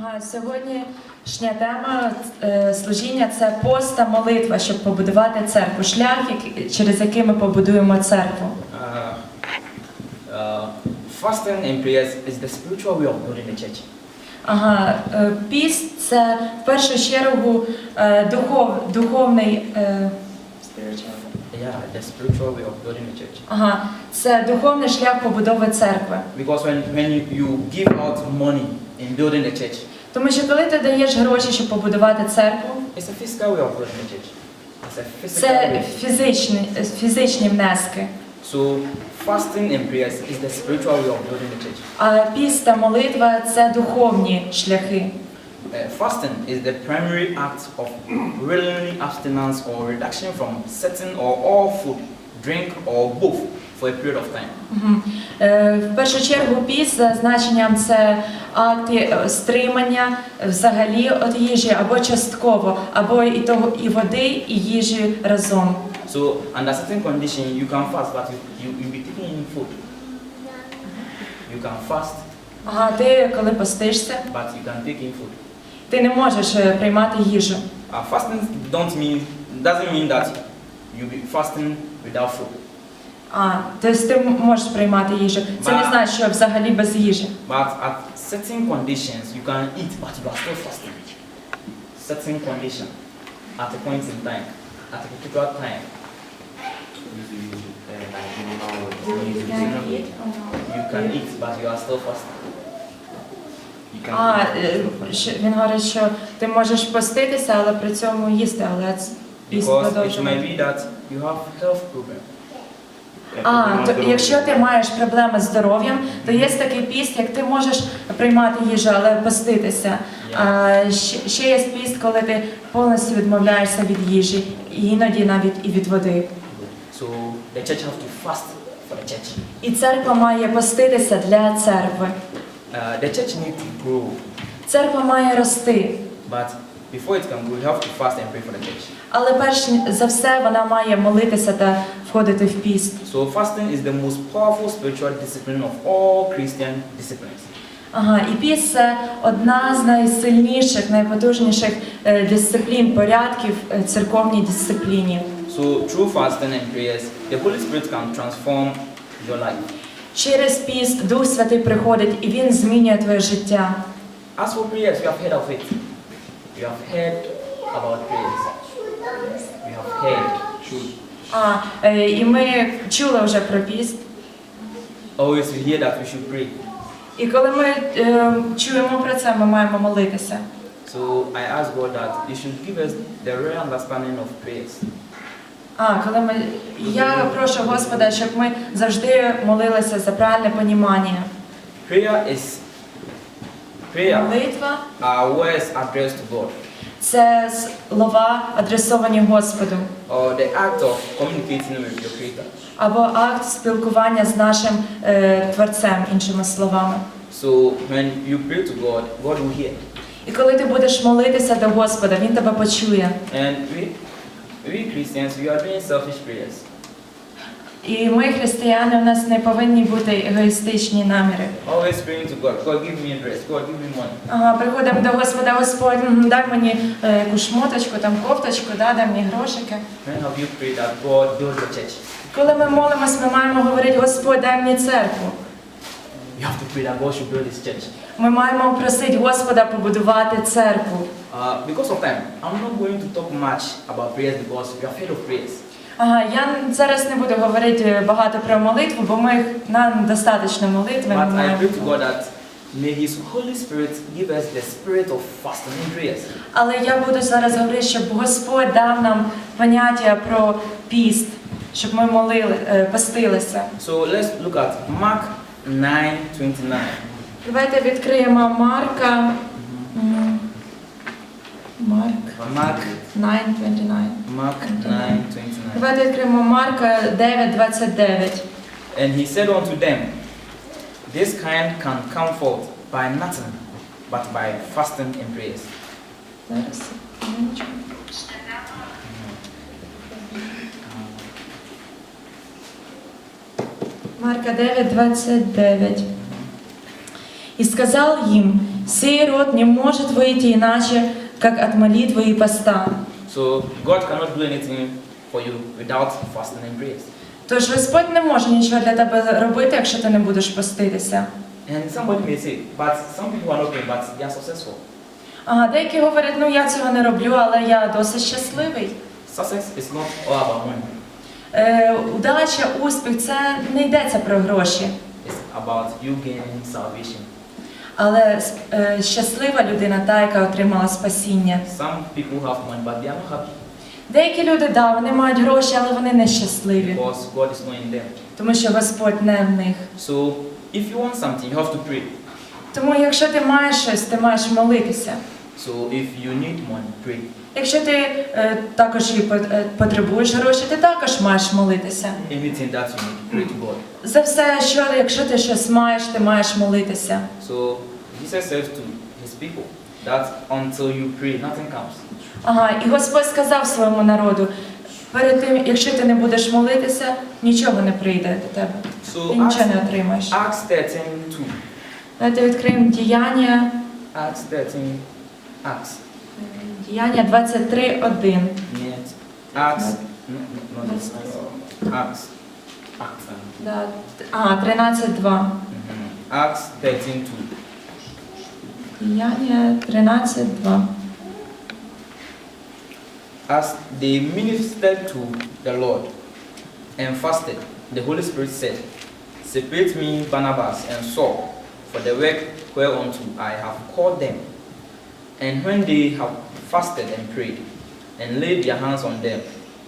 Ага, сьогоднішня тема е, служіння це пост та молитва, щоб побудувати церкву. Шлях, який- через який ми побудуємо церкву. Uh, uh, fasting and prayers is the spiritual way of building the church. Ага, е, піст це в першу чергу е, духов, духовний. е. Yeah, the spiritual way of building the church. Ага, це духовний шлях побудови церкви. Because when, when you, you give out money in building the church, Тому що коли ти даєш гроші, щоб побудувати церкву, it's a physical way of building the church. It's a physical це way. фізичні, фізичні внески. So fasting and prayers is the spiritual way of building the church. А піст та молитва це духовні шляхи. Uh, fasting is the primary act of willingly abstinence or reduction from certain or all food, drink, or both for a period of time. Мгм. Е, В першу чергу піст за значенням це акти е, стримання взагалі від їжі або частково, або і того і води, і їжі разом. So under certain condition you can fast, but you you you be taking in food. You can fast, Ага, ти коли постишся, but you can take in food. ти не можеш е, приймати їжу. Uh, fasting don't mean doesn't mean that you be fasting without food. А, тобто ти можеш приймати їжу. Це не Ба. значить, що взагалі без їжі. But at certain conditions you can eat, but you are still fasting. Certain condition, at a point in time, at a particular time, you can eat, but you are still fasting. А, е, що- він говорить, що ти можеш поститися, але при цьому їсти, але це піст Because it may продовжувати. be that you have health problem. А, то якщо ти маєш проблеми з здоров'ям, то є такий піст, як ти можеш приймати їжу, але поститися. А ще, ще є піст, коли ти повністю відмовляєшся від їжі, і іноді навіть і від води. So the church have to fast for the church. І церква має поститися для церкви. Uh, the church need to grow, Церква має рости, but before it can grow, you have to fast and pray for the church. але перш за все вона має молитися та входити в піст. So fasting is the most powerful spiritual discipline of all Christian disciplines. Ага, і піст це одна з найсильніших, найпотужніших е, дисциплін, порядків е, церковній дисципліні. So through fasting and prayers, the Holy Spirit can transform your life. Через піст Дух Святий приходить і він змінює твоє життя. As for prayers, you have heard of it. You have heard about prayers. You have heard. А, е, і ми чули вже про піст. Always we hear that we should pray. І коли ми е, чуємо про це, ми маємо молитися. So I ask God that He should give us the real understanding of prayers. А, коли ми я прошу Господа, щоб ми завжди молилися за правильне понімання. Prayer is Молитва are words addressed to God, це слова, адресовані Господу, or the act of communicating with your Creator. або акт спілкування з нашим е, творцем, іншими словами. So when you pray to God, God will hear. І коли ти будеш молитися до Господа, Він тебе почує. And we, we Christians, we are doing selfish prayers. І ми, християни, у нас не повинні бути егоїстичні наміри. Always praying to God, God give me a dress, God give me money. Ага, приходимо до Господа, Господь, м, дай мені е, якусь шмоточку, там кофточку, да, дай мені грошики. When have you prayed that God build the church? Коли ми молимось, ми маємо говорити, Господь, дай мені церкву. You have to pray that God should build His church. Ми маємо просити Господа побудувати церкву. Uh, because of time, I'm not going to talk much about prayers because we are afraid of prayers. Ага, я зараз не буду говорити багато про молитву, бо ми нам достатньо молитви. But I pray to God that may His Holy Spirit give us the spirit of fasting and prayers. Але я буду зараз говорити, щоб Господь дав нам поняття про піст, щоб ми молили, е, постилися. So let's look at Mark 9:29. Давайте відкриємо Марка. м, Марк Mark 9.29. Mark 9:29. Давайте відкриємо Марка 9.29. And he said unto them, This kind can come forth by nothing but by fasting and prayers. Зараз. секундочку. Марка 9, 29. І сказав їм, Сей род не может выйти иначе, как от молитвы и поста. So God cannot do anything for you without fasting and prayers. Тож Господь не може нічого для тебе робити, якщо ти не будеш поститися. And somebody may say, but some people are not praying, but they are successful. А деякі говорять, ну я цього не роблю, але я досить щасливий. Success is not all about money. Е, удача, успіх це не йдеться про гроші. It's about you gaining salvation. Але е, щаслива людина та, яка отримала спасіння. Some people have money, but they are not happy Деякі люди, да, вони мають гроші, але вони нещасливі, because God is not in them. тому що Господь не в них. So if you want something, you have to pray. Тому якщо ти маєш щось, ти маєш молитися. So if you need money, pray. Якщо ти е, також і пот- е, потребуєш гроші, ти також маєш молитися. Anything that you need, pray to God. За все, що якщо ти щось маєш, ти маєш молитися. So Jesus says to his people that until you pray, nothing comes. Ага, і Господь сказав своєму народу, перед тим, якщо ти не будеш молитися, нічого не прийде до тебе. So Ти нічого Acts, не отримаєш. Acts 13 2. Давайте відкриємо діяння, Acts 13, Acts. діяння 23, 1. Нет. Acts. No, no, no, this. Acts. Acts. Да. А, 13, 2. Mhm. Acts 13 2. Діяння 13, 2. As they ministered to the Lord and fasted, the Holy Spirit said, Separate me, Barnabas and Saul, for the work whereunto I have called them. And when they have fasted and prayed, and laid their hands on them,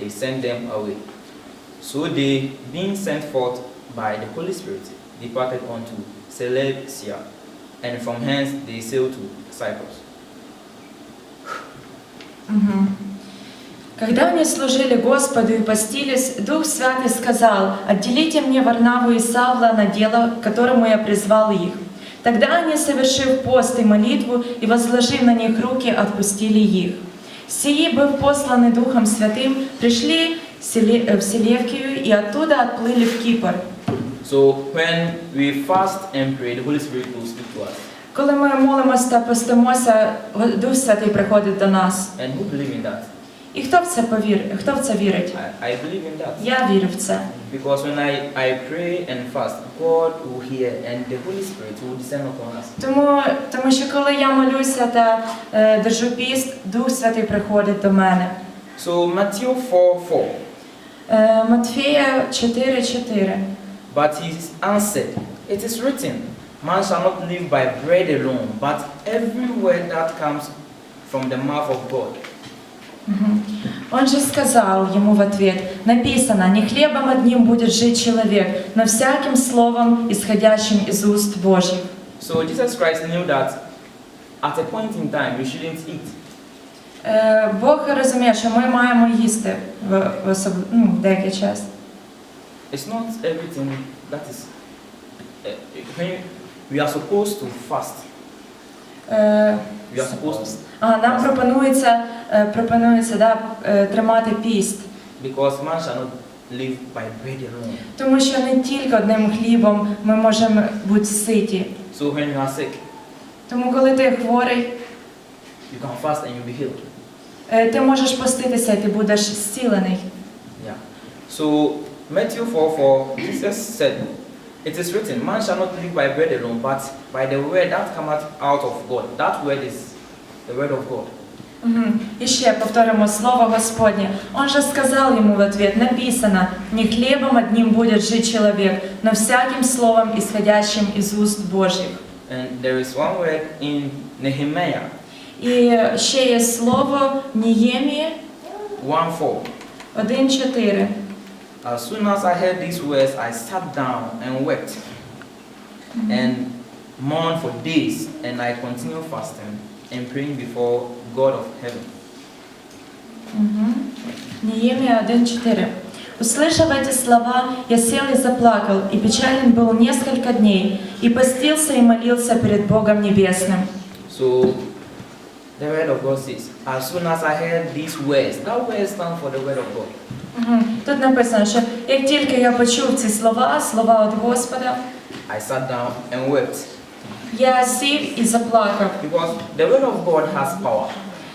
they sent them away. So they, being sent forth by the Holy Spirit, departed unto Seleucia, and from hence they sailed to Cyprus. Мгм. Когда они служили Господу и постились, Дух Святый сказал, «Отделите мне Варнаву и Савла на дело, к которому я призвал их». Тогда они, совершив пост и молитву и возложив на них руки, отпустили их. Сии, быв посланы Духом Святым, пришли в Селе- э, в Селевкию и оттуда отплыли в Кипр. So when we fast and pray, the Holy Spirit will speak to us. Коли ми молимося та постимося, Дух Святий приходить до нас. And who believe in that? І хто в це повірить? Хто в це вірить? I, I believe in that. Я вірю в це. Because when I, I pray and fast, God will hear and the Holy Spirit will descend upon us. Тому, тому що коли я молюся та е, держу піст, Дух Святий приходить до мене. So Matthew 4 4. Е, Матфія 4,4. But he answered, It is written, Man shall not live by bread alone, but every word that comes from the mouth of God. Мгм. Он же сказал ему в ответ, написано, не хлебом одним будет жить человек, но всяким словом, исходящим из уст Божьих. So Jesus Christ knew that at a point in time we shouldn't eat. Е, Бог розуміє, що ми маємо їсти в, в, особ... ну, в деякий час. It's not everything that is. Uh, when we are supposed to fast, Е, а, нам пропонується, е, пропонується да, е, тримати піст. Because man shall not live by bread alone. Тому що не тільки одним хлібом ми можемо бути ситі. So when you are sick, Тому коли ти хворий, you can fast and you'll be healed. ти можеш поститися і ти будеш зцілений. Yeah. So Matthew 4 4, Jesus said, It is written, Man shall not live by bread alone, but by the word that cometh out of God. That word is the word of God. Мгм. І ще повторимо слово Господне. Он же сказал ему в ответ, написано, не хлебом одним будет жить человек, но всяким словом, исходящим из уст Божьих. And there is one word in Nehemiah І ще є слово Ніємії 1 4. 1.4. As soon as I heard these words, I sat down and wept and mourned for days, and I continued fasting and praying before God of heaven. Мгм. Неемия 1.4. Услышав эти слова, я сел и заплакал, и печален был несколько дней, и постился и молился перед Богом Небесным. So the word of God says, as soon as I heard these words, that word stands for the word of God. Тут написано, що як тільки я почув ці слова, слова від Господа, I sat down and wept. Я сів і заплакав, Because the word of God has power.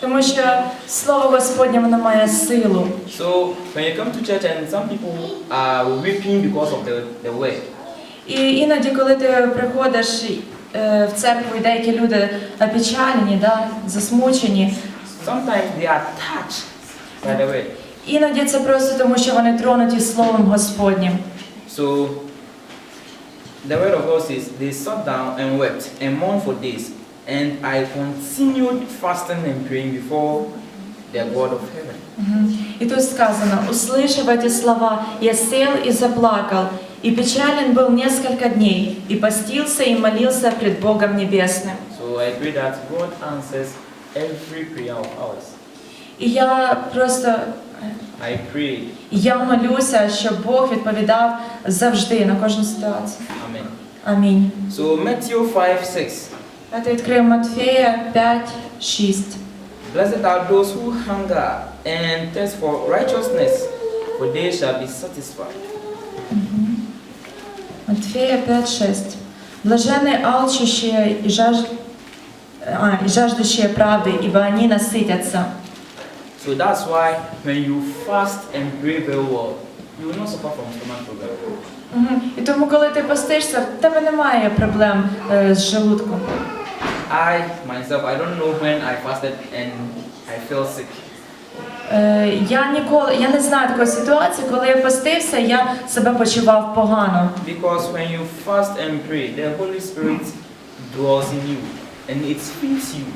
тому що слово Господнє воно має силу. So when you come to church and some people are weeping because of the, the word, І іноді, коли ти приходиш е, в церкву, і деякі люди опечалені, да, засмучені, sometimes they are touched by the word. іноді це просто тому, що вони тронуті Словом Господнім. So the word of God says, They sat down and wept and mourned for days. And I continued fasting and praying before the God of heaven. Мгм. И тут сказано, услышав эти слова, я сел и заплакал, и печален был несколько дней, и постился и молился пред Богом Небесным. So I pray that God answers every prayer of ours. І я просто I pray. я молюся, щоб Бог відповідав завжди на кожну ситуацію. Amen. Амінь. So Matthew 5 6. Давайте відкриємо Матфея 5, 6. Blessed are those who hunger and thirst for righteousness, for they shall be satisfied. Матфея 5, 6. Блаженные алчущие и, жаж... а, и жаждущие правды, ибо они насытятся. So that's why when you fast and pray very well, you will not suffer from stomach problem. Мгм. І тому, коли ти постишся, в тебе немає проблем е, з желудком. I myself, I don't know when I fasted and I felt sick. Е, я ніколи, я не знаю такої ситуації, коли я постився, я себе почував погано. Because when you fast and pray, the Holy Spirit dwells in you and it feeds you,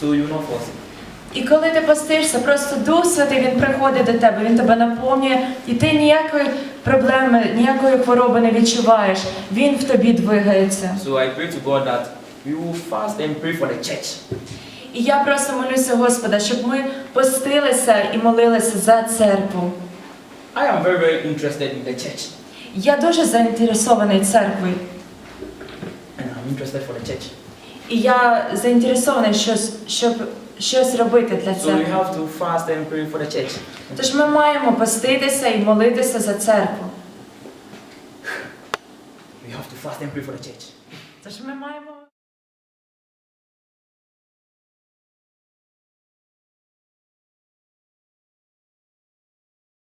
so you're not fall sick. І коли ти постишся, просто Дух Святий він приходить до тебе, він тебе наповнює, і ти ніякої проблеми, ніякої хвороби не відчуваєш. Він в тобі двигається. So I pray to God that we will fast and pray for the church. І я просто молюся Господа, щоб ми постилися і молилися за церкву. I am very, very interested in the church. Я дуже заінтересований церквою. And I'm interested for the church. І я заінтересований, щось, щоб щось робити для So we have to fast and pray for the church. Тож ми маємо поститися і молитися за церкву. We have to fast and pray for the church. Тож ми маємо